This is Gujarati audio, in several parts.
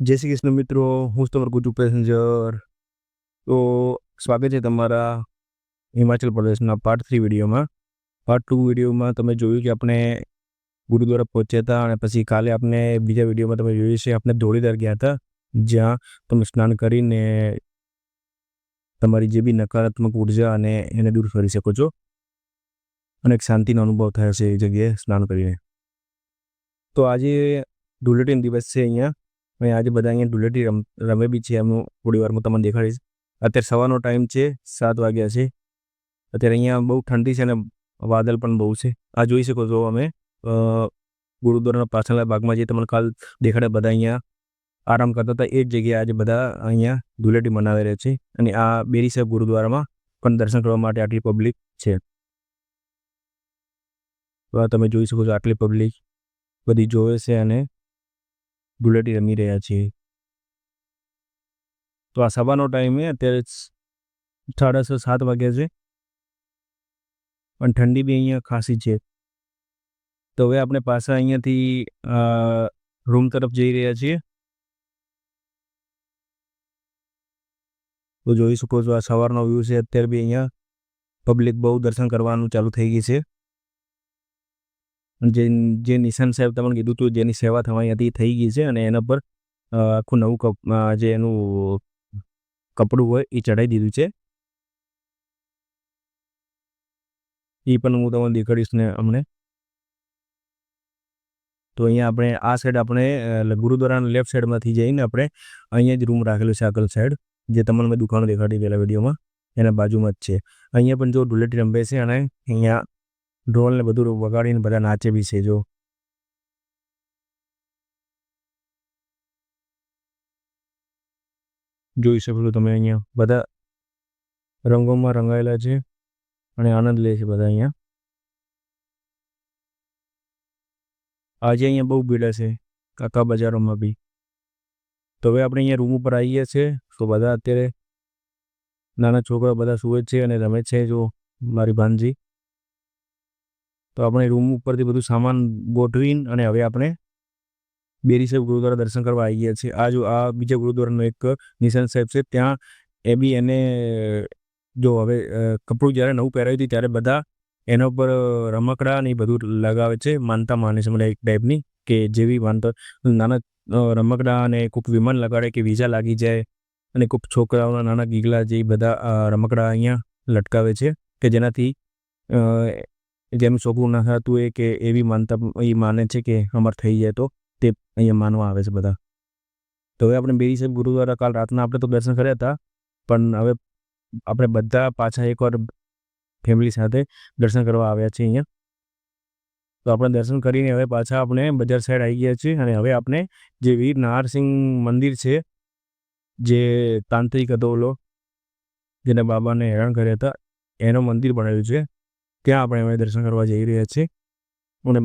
જય શ્રી કૃષ્ણ મિત્રો, હું તમારો ગુજુ પેસેન્જર. તો સ્વાગત છે તમારા હિમાચલ પ્રદેશના પાર્ટ થ્રી વિડીયોમાં. પાર્ટ ટુ વિડીયોમાં તમે જોયું કે આપણે ગુરુદ્વારા પહોંચ્યા હતા અને પછી કાલે આપણે બીજા વિડીયોમાં તમે જોયું છે, આપણે ધોળીધાર ગયા હતા, જ્યાં તમે સ્નાન કરીને તમારી જે બી નકારાત્મક ઊર્જા અને એને દૂર કરી શકો છો. અને એક શાંતિનો અનુભવ થાય છે એ જગ્યાએ સ્નાન કરીને. તો આજે ધૂળેટીન દિવસ છે અહીંયા. અને આજે બધા અહીંયા ધૂળેટી રમ બી છે. એમનું થોડી વારમાં તમને દેખાડીશ. અત્યારે સવારનો ટાઈમ છે, સાત વાગ્યા છે. અત્યારે અહીંયા બહુ ઠંડી છે અને વાદળ પણ બહુ છે. આ જોઈ શકો છો અમે. ગુરુદ્વારાના પાછળના ભાગમાં જે તમને કાલ દેખાડ્યા બધા અહીંયા આરામ કરતા હતા, એ જ જગ્યાએ આજે બધા અહીંયા ધૂળેટી મનાવી રહ્યા છે. અને આ બેરી સાહેબ ગુરુદ્વારામાં પણ દર્શન કરવા માટે આટલી પબ્લિક છે. તો તમે જોઈ શકો છો આટલી પબ્લિક બધી જોવે છે અને ધૂળેટી રમી રહ્યા છીએ. તો આ સવારનો ટાઈમ અત્યારે સાડા છ, સાત વાગ્યા છે. પણ ઠંડી બી અહીંયા ખાસી છે. તો હવે આપણે પાછા અહીંયાથી રૂમ તરફ જઈ રહ્યા છીએ. તો જોઈ શકો છો આ સવારનો વ્યૂ છે. અત્યારે બી અહીંયા પબ્લિક બહુ દર્શન કરવાનું ચાલુ થઈ ગઈ છે. જે જે નિશાન સાહેબ તમને કીધું હતું, જેની સેવા થવાની હતી થઈ ગઈ છે અને એના પર આખું નવું કપ જે એનું કપડું હોય એ ચડાવી દીધું છે. એ પણ હું તમને દેખાડીશ ને અમને તો અહીંયા આપણે આ સાઈડ આપણે ગુરુદ્વારાના લેફ્ટ સાઈડમાંથી જઈને આપણે અહીંયા જ રૂમ રાખેલો છે આગળ સાઈડ જે તમને મેં દુકાનો દેખાડી પહેલાં વિડીયોમાં, એના બાજુમાં જ છે. અહીંયા પણ જો ધૂળેટી રંભે છે અને અહીંયા ઢોલ ને બધું વગાડીને બધા નાચે બી છે, જો. જોઈ શકો છો તમે અહીંયા બધા રંગોમાં રંગાયેલા છે અને આનંદ લે છે બધા અહીંયા. આજે અહીંયા બહુ ભીડ છે કાકા બજારોમાં બી. તો હવે આપણે અહીંયા રૂમ ઉપર આવી ગયા છે તો બધા અત્યારે નાના છોકરા બધા સુવે છે અને રમે છે, જો મારી ભાનજી. તો આપણે રૂમ ઉપરથી બધું સામાન ગોઠવીને અને હવે આપણે બેરી સાહેબ ગુરુદ્વારા દર્શન કરવા આવી ગયા છીએ. આ જો આ બીજા ગુરુદ્વારાનો એક નિશાન સાહેબ છે, ત્યાં એ બી એને, જો હવે કપડું જ્યારે નવું પહેરાવ્યું હતું ત્યારે બધા એના ઉપર રમકડા ને એ બધું લગાવે છે, માનતા માને છે મને એક ટાઈપની કે જેવી માનતા, નાના રમકડા અને કોઈક વિમાન લગાડે કે વિઝા લાગી જાય અને કોઈક છોકરાઓના નાના ગીગલા જે બધા રમકડા અહીંયા લટકાવે છે, કે જેનાથી જેનું સોગું ના હતું એ કે એવી માનતા, એ માને છે કે અમર થઈ જાય તો તે અહીંયા માનવા આવે છે બધા. તો હવે આપણે બેરી સાહેબ ગુરુદ્વારા કાલ રાતના આપણે તો દર્શન કર્યા હતા, પણ હવે આપણે બધા પાછા એકવાર ફેમિલી સાથે દર્શન કરવા આવ્યા છીએ અહીંયા. તો આપણે દર્શન કરીને હવે પાછા આપણે બજાર સાઈડ આવી ગયા છીએ અને હવે આપણે જે વીર નારસિંહ મંદિર છે, જે તાંત્રિક હતો ઓલો, જેને બાબાને હેરાન કર્યા હતા, એનું મંદિર બનાવ્યું છે. ત્યાં આપણે હવે દર્શન કરવા જઈ રહ્યા છીએ. અને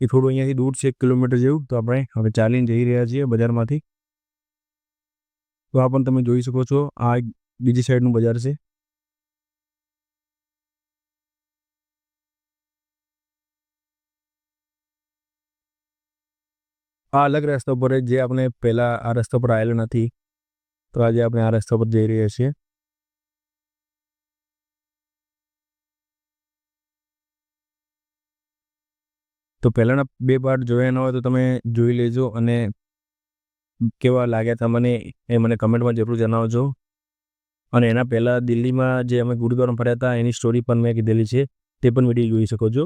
એ થોડું અહીંયાથી દૂર છે, એક કિલોમીટર જેવું, તો આપણે હવે ચાલીને જઈ રહ્યા છીએ બજારમાંથી. તો આ પણ તમે જોઈ શકો છો, આ એક બીજી સાઈડનું બજાર છે. આ અલગ રસ્તા પર જે આપણે પહેલાં આ રસ્તા પર આવેલો નથી, તો આજે આપણે આ રસ્તા પર જઈ રહ્યા છીએ. તો પહેલાંના બે પાર્ટ જોયા ન હોય તો તમે જોઈ લેજો અને કેવા લાગ્યા તમને એ મને કમેન્ટમાં જરૂર જણાવજો. અને એના પહેલાં દિલ્હીમાં જે અમે ગુરુદ્વારા ફર્યા હતા એની સ્ટોરી પણ મેં કીધેલી છે, તે પણ વીડિયો જોઈ શકો છો.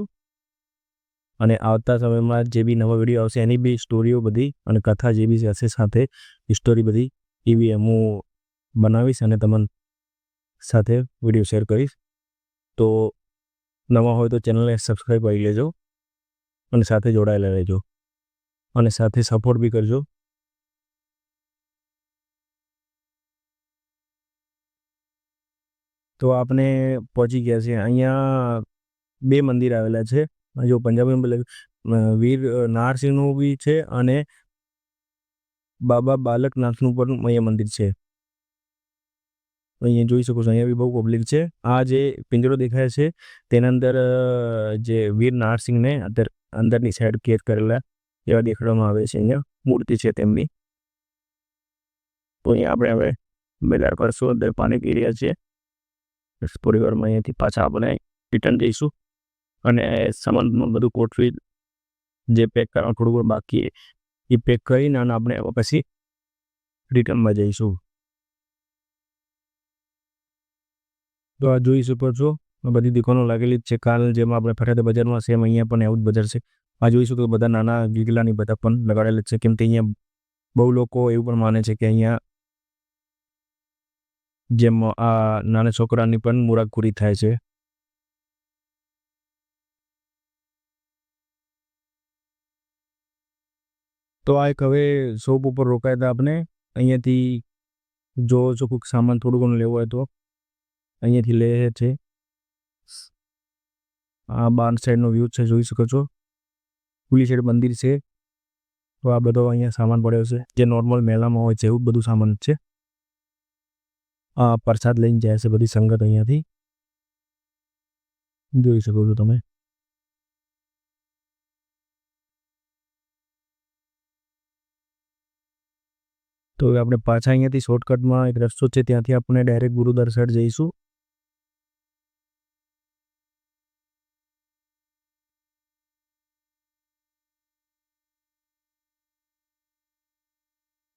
અને આવતા સમયમાં જે બી નવા વીડિયો આવશે, એની બી સ્ટોરીઓ બધી અને કથા જે બી હશે સાથે સ્ટોરી બધી એ બી હું બનાવીશ અને તમને સાથે વીડિયો શેર કરીશ. તો નવા હોય તો ચેનલને સબસ્ક્રાઈબ કરી લેજો. અને સાથે જોડાયેલા રહેજો. અને સાથે સપોર્ટ બી કરજો. તો આપણે પહોંચી ગયા છીએ અહીંયા બે મંદિર આવેલા છે. જો પંજાબી વીર નારસિંહનું બી છે અને બાબા બાલકનાથનું પણ અહીંયા મંદિર છે. અહીંયા જોઈ શકો છો, અહીંયા બી બહુ પબ્લિક છે. આ જે પિંજરો દેખાય છે, તેના અંદર જે વીર નારસિંહને અત્યારે અંદરની સાઈડ કેદ કરેલા એવા દેખાડવામાં આવે છે અહીંયા. મૂર્તિ છે તેમની. તો અહીંયા આપણે હવે બેદાર કરશું અંદર પાણી પી રહ્યા છીએ? પરિવારમાં અહીંયાથી પાછા આપણે રિટર્ન જઈશું. અને સામાનમાં બધું કોઠવી જે પેક કરવાનું થોડું ઘણું બાકી એ પેક કરીને અને આપણે પછી રિટર્નમાં જઈશું. તો આ જોઈ શકો છો બધી દુકાનો લાગેલી જ છે. કાલ જેમ આપણે ફરિયાદ બજારમાં સેમ અહીંયા પણ એવું જ બજાર છે. આ જોઈશું તો બધા નાના ગીગલાની બધા પણ લગાડેલા છે. કેમ કે અહીંયા બહુ લોકો એવું પણ માને છે કે અહીંયા જેમ આ નાના છોકરાની પણ મુરાકુરી થાય છે. તો આ એક હવે શોપ ઉપર રોકાયા હતા આપણે અહીંયાથી જો છો કોઈક સામાન થોડું ઘણું લેવો હોય તો અહીંયાથી લે છે. આ બાર સાઈડનો વ્યૂ છે, જોઈ શકો છો. ખુલ્લી સાઈડ મંદિર છે. તો આ બધો અહીંયા સામાન પડ્યો છે. જે નોર્મલ મેળામાં હોય છે એવું બધું સામાન છે. આ પ્રસાદ લઈને જાય છે બધી સંગત અહીંયાથી. જોઈ શકો છો તમે. તો આપણે પાછા અહીંયાથી શોર્ટકટમાં એક રસ્તો છે, ત્યાંથી આપણે ડાયરેક્ટ ગુરુદ્વાર સાઈડ જઈશું.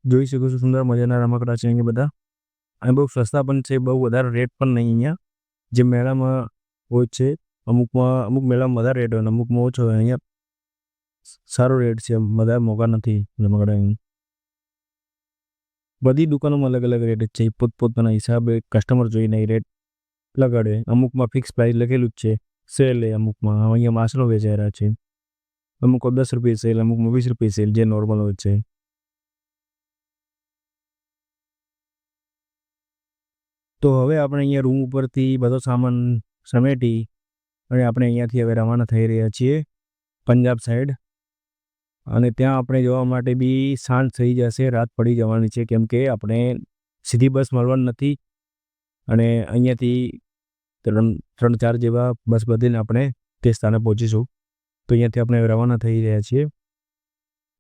જોઈ શકો છો, સુંદર મજાના રમકડા છે અહીંયા બધા. અને બહુ સસ્તા પણ છે, બહુ વધારે રેટ પણ નહીં અહીંયા. જે મેળામાં હોય છે, અમુકમાં, અમુક મેળામાં વધારે રેટ હોય અને અમુકમાં ઓછો હોય, અહીંયા સારો રેટ છે વધારે મોંઘા નથી રમકડા બધી દુકાનોમાં અલગ અલગ રેટ છે, પોતપોતાના હિસાબે કસ્ટમર જોઈને રેટ લગાડે. અમુકમાં ફિક્સ પ્રાઇસ લખેલું જ છે સેલ એ અમુકમાં. અહીંયા માસલો વેચાઈ રહ્યા છે. અમુક દસ રૂપિયા સેલ અમુકમાં વીસ રૂપિયા સેલ જે નોર્મલ હોય છે. તો હવે આપણે અહીંયા રૂમ ઉપરથી બધો સામાન સમેટી અને આપણે અહીંયાથી હવે રવાના થઈ રહ્યા છીએ પંજાબ સાઈડ. અને ત્યાં આપણે જવા માટે બી સાંજ થઈ જશે, રાત પડી જવાની છે કેમ કે આપણે સીધી બસ મળવાની નથી. અને અહીંયાથી ત્રણ ત્રણ, ચાર જેવા બસ બદલીને આપણે તે સ્થાને પહોંચીશું. તો અહીંયાથી આપણે રવાના થઈ રહ્યા છીએ.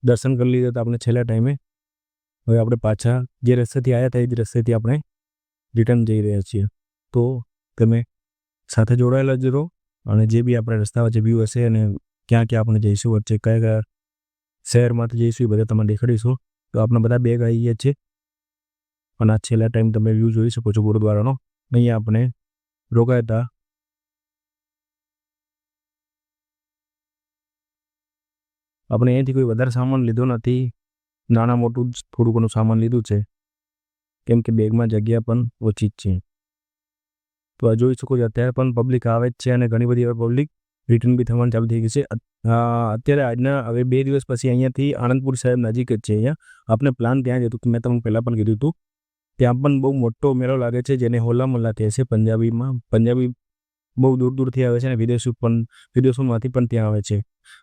દર્શન કરી લીધા તો આપણે છેલ્લા ટાઈમે. હવે આપણે પાછા જે રસ્તેથી આવ્યા હતા એ જ રસ્તેથી આપણે રિટર્ન જઈ રહ્યા છીએ. તો તમે સાથે જોડાયેલા જ રહો અને જે બી આપણે રસ્તા વચ્ચે વ્યૂ હશે અને ક્યાં ક્યાં આપણે જઈશું, વચ્ચે કયા કયા શહેરમાંથી જઈશું, એ બધા તમે દેખાડીશું. તો આપણે બધા બેગ આવી ગયા છે. અને આ છેલ્લા ટાઈમ તમે વ્યૂ જોઈ શકો છો ગુરુદ્વારાનો. અહીંયા આપણે રોકાયા હતા. આપણે અહીંયાથી કોઈ વધારે સામાન લીધો નથી. નાના મોટું થોડું ઘણું સામાન લીધું છે. કેમ કે બેગમાં જગ્યા પણ ઓછી જ છે. તો આ જોઈ શકો છો, અત્યારે પણ પબ્લિક આવે જ છે અને ઘણી બધી હવે પબ્લિક રિટર્ન બી થવાનું ચાલુ થઈ ગઈ છે. અત્યારે આજના, હવે બે દિવસ પછી અહીંયાથી આણંદપુર સાહેબ નજીક જ છે અહીંયા. આપણે પ્લાન ત્યાં જ હતું મેં તમને પહેલાં પણ કીધું હતું. ત્યાં પણ બહુ મોટો મેળો લાગે છે જેને હોલા મોલ્લા કહે છે પંજાબીમાં. પંજાબી બહુ દૂર દૂરથી આવે છે અને વિદેશો પણ, વિદેશોમાંથી પણ ત્યાં આવે છે.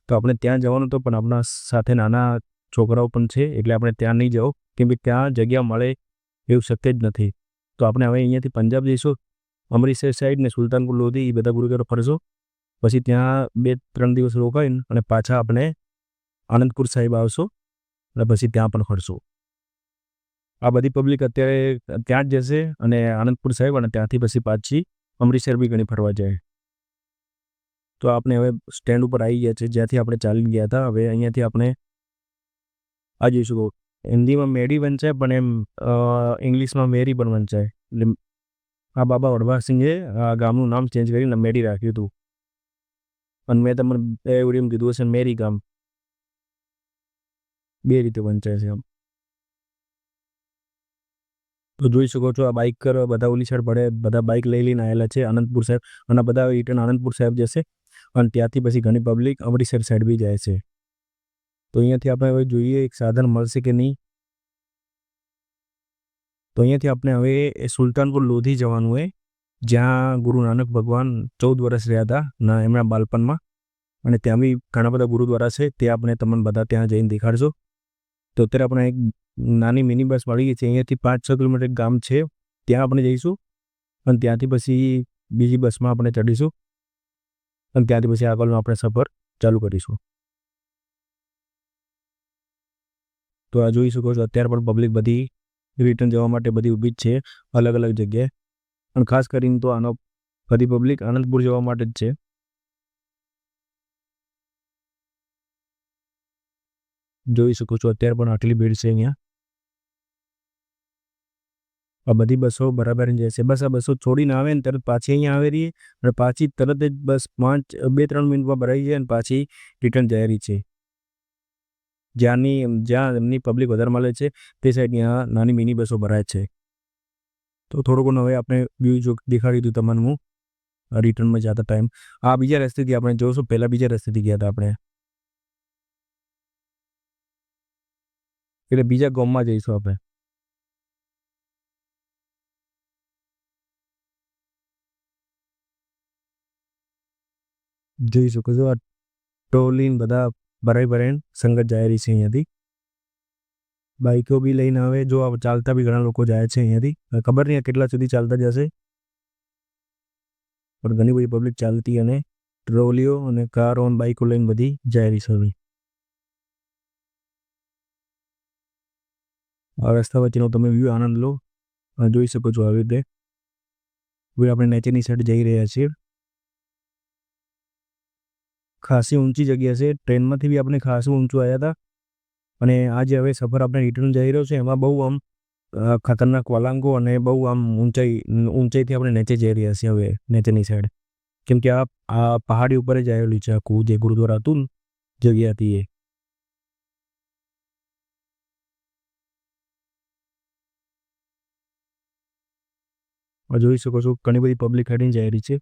તો આપણે ત્યાં જવાનું તો પણ આપણા સાથે નાના છોકરાઓ પણ છે એટલે આપણે ત્યાં નહીં જાઓ કેમ કે ત્યાં જગ્યા મળે એવું શક્ય જ નથી. તો આપણે હવે અહીંયાથી પંજાબ જઈશું. અમૃતસર સાઈડ ને સુલતાનપુર લોધી, એ બધા ગુરુદ્વારો ફરશું પછી ત્યાં બે ત્રણ દિવસ રોકાઈને અને પાછા આપણે આનંદપુર સાહેબ આવશું. અને પછી ત્યાં પણ ફરશું. આ બધી પબ્લિક અત્યારે ત્યાં જ જશે અને આનંદપુર સાહેબ અને ત્યાંથી પછી પાછી અમૃતસર બી ઘણી ફરવા જાય. તો આપણે હવે સ્ટેન્ડ ઉપર આવી ગયા છે. જ્યાંથી આપણે ચાલી ગયા હતા. હવે અહીંયાથી આપણે આ જઈશું. હિન્દીમાં મેડી વંચાય પણ એમ ઇંગ્લિશમાં મેરી પણ વંચાય એટલે આ બાબા વડભાસિંહે આ ગામનું નામ ચેન્જ કરીને મેડી રાખ્યું હતું. અને મેં તમને બે એમ કીધું હશે મેરી ગામ. બે રીતે વંચાય છે આમ તો જોઈ શકો છો, આ બાઇક બધા ઓલી સાઈડ પડે, બધા બાઇક લઈ લઈને આવેલા છે આનંદપુર સાહેબ. અને બધા રિટર્ન આનંદપુર સાહેબ જશે અને ત્યાંથી પછી ઘણી પબ્લિક અમૃતસર સાઈડ બી જાય છે. તો અહીંયાથી આપણે હવે જોઈએ એક સાધન મળશે કે નહીં. તો અહીંયાથી આપણે હવે એ સુલતાનપુર લોધી જવાનું હોય જ્યાં ગુરુ નાનક ભગવાન ચૌદ વર્ષ રહ્યા હતા, ના, એમના બાળપણમાં. અને ત્યાં બી ઘણા બધા ગુરુદ્વારા છે, તે આપણે તમને બધા ત્યાં જઈને દેખાડશો. તો અત્યારે આપણે એક નાની મિની બસ મળી ગઈ છે અહીંયાથી પાંચ છ કિલોમીટર ગામ છે, ત્યાં આપણે જઈશું. અને ત્યાંથી પછી બીજી બસમાં આપણે ચડીશું અને ત્યાંથી પછી આગળનો આપણે સફર ચાલુ કરીશું. તો આ જોઈ શકો છો, અત્યારે પણ પબ્લિક બધી રિટર્ન જવા માટે બધી ઊભી જ છે, અલગ અલગ જગ્યાએ. અને ખાસ કરીને તો આનો બધી પબ્લિક આનંદપુર જવા માટે જ છે. જોઈ શકો છો, અત્યારે પણ આટલી ભીડ છે અહીંયા. આ બધી બસો બરાબર જાય જશે બસ આ બસો છોડીને આવે ને તરત પાછી અહીંયા આવી રહી અને પાછી તરત જ બસ પાંચ, બે, ત્રણ મિનિટમાં ભરાઈ જાય અને પાછી રિટર્ન જઈ રહી છે. જ્યાંની, જ્યાં એમની પબ્લિક વધારે મળે છે, તે સાઈડની આ નાની મિની બસો ભરાય છે. તો થોડું ઘણું હવે આપણે વ્યૂ જો દેખાડી દીધું તમને હું રિટર્નમાં જતા ટાઈમ આ બીજા રસ્તેથી આપણે જોશું, પહેલાં બીજા રસ્તેથી ગયા હતા આપણે. એટલે બીજા ગામમાં જઈશું આપણે. જોઈ શકો આ ટોલીન બધા ભરાઈ ભરાઈને સંગત જાય રહી છે અહીંયાથી. બાઈકો બી લઈને આવે. જો ચાલતા બી ઘણા લોકો જાય છે અહીંયાથી. ખબર નહીં કેટલા સુધી ચાલતા જશે. પણ ઘણી બધી પબ્લિક ચાલતી અને ટ્રોલીઓ અને કારો અને બાઈકો લઈને બધી જાય રહી છે હવે. આ રસ્તા વચ્ચેનો તમે વ્યૂ આનંદ લો. જોઈ શકો છો આવી રીતે. હવે આપણે નીચેની સાઈડ જઈ રહ્યા છીએ. ખાસી ઊંચી જગ્યા છે. ટ્રેનમાંથી બી આપણે ખાસું ઊંચું આવ્યા હતા. અને આજે હવે સફર આપણે રિટર્ન જઈ રહ્યો છે. એમાં બહુ આમ ખતરનાક વળાંકો અને બહુ આમ ઊંચાઈ, ઊંચાઈથી આપણે નીચે જઈ રહ્યા છીએ હવે, નીચેની સાઈડ કેમ કે આ આ પહાડી ઉપર જ આવેલી છે આખું, જે ગુરુદ્વારા હતું જગ્યા હતી એ. જોઈ શકો છો, ઘણી બધી પબ્લિક હેડીને જઈ રહી છે.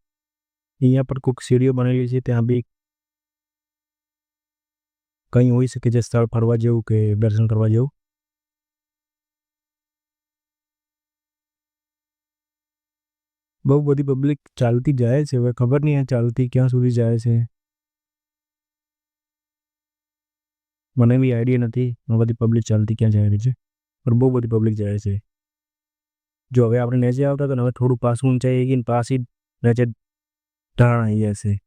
અહીંયા પર કોઈક સીડીઓ બનેલી છે, ત્યાં બી કંઈ હોઈ શકે જે સ્થળ ફરવા જેવું કે દર્શન કરવા જેવું? બહુ બધી પબ્લિક ચાલતી જાય છે. હવે ખબર નહીં ચાલતી ક્યાં સુધી જાય છે. મને બી આઈડિયા નથી. આ બધી પબ્લિક ચાલતી ક્યાં જાય રહી છે? પણ બહુ બધી પબ્લિક જાય છે. જો હવે આપણે નીચે આવતા તો હવે થોડું પાછું ઊંચાઈ ગઈ ને પાછી નીચે ઢાળ આવી જશે.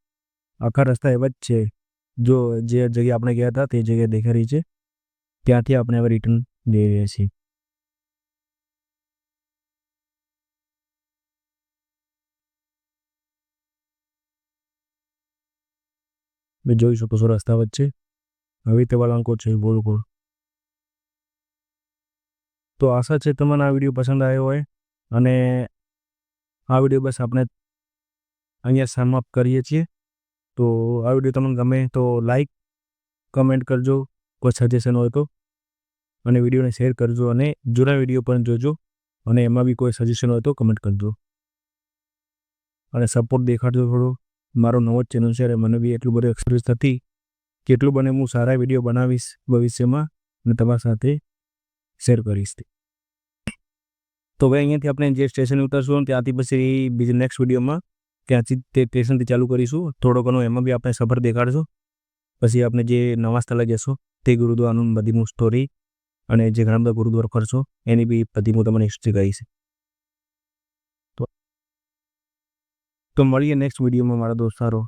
આખા રસ્તા એવા જ છે. જો જે જગ્યાએ આપણે ગયા હતા તે જગ્યા દેખાઈ રહી છે. ત્યાંથી આપણે હવે રિટર્ન જઈ રહ્યા છીએ. મેં જોઈ શકો છો રસ્તા વચ્ચે. હવે તે વળાંકો છે ગોળ ગોળ તો આશા છે તમને આ વીડિયો પસંદ આવ્યો હોય અને આ વીડિયો બસ આપણે અહીંયા સમાપ્ત કરીએ છીએ. તો આ વીડિયો તમને ગમે તો લાઈક કમેન્ટ કરજો, કોઈ સજેશન હોય તો. અને વિડીયોને શેર કરજો અને જૂના વીડિયો પણ જોજો અને એમાં બી કોઈ સજેશન હોય તો કમેન્ટ કરજો. અને સપોર્ટ દેખાડજો થોડો. મારો નવો જ ચેનલ છે અને મને બી એટલું બધું એક્સપિરિયન્સ નથી કેટલું બને હું સારા વીડિયો બનાવીશ ભવિષ્યમાં અને તમારા સાથે શેર કરીશ. તો હવે અહીંયાથી આપણે જે સ્ટેશન ઉતરશું ત્યાંથી પછી બીજા નેક્સ્ટ વિડીયોમાં ત્યાંથી તે સ્ટેશનથી ચાલુ કરીશું. થોડો ઘણો એમાં બી આપણે સફર દેખાડશું. પછી આપણે જે નવા સ્થળે જશો, તે ગુરુદ્વારાનું બધી હું સ્ટોરી અને જે ઘણા બધા ગુરુદ્વાર ફરશો, એની બી બધી હું તમને હિસ્ટ્રી કહીશ. તો તો મળીએ નેક્સ્ટ વિડીયોમાં મારા દોસ્તારો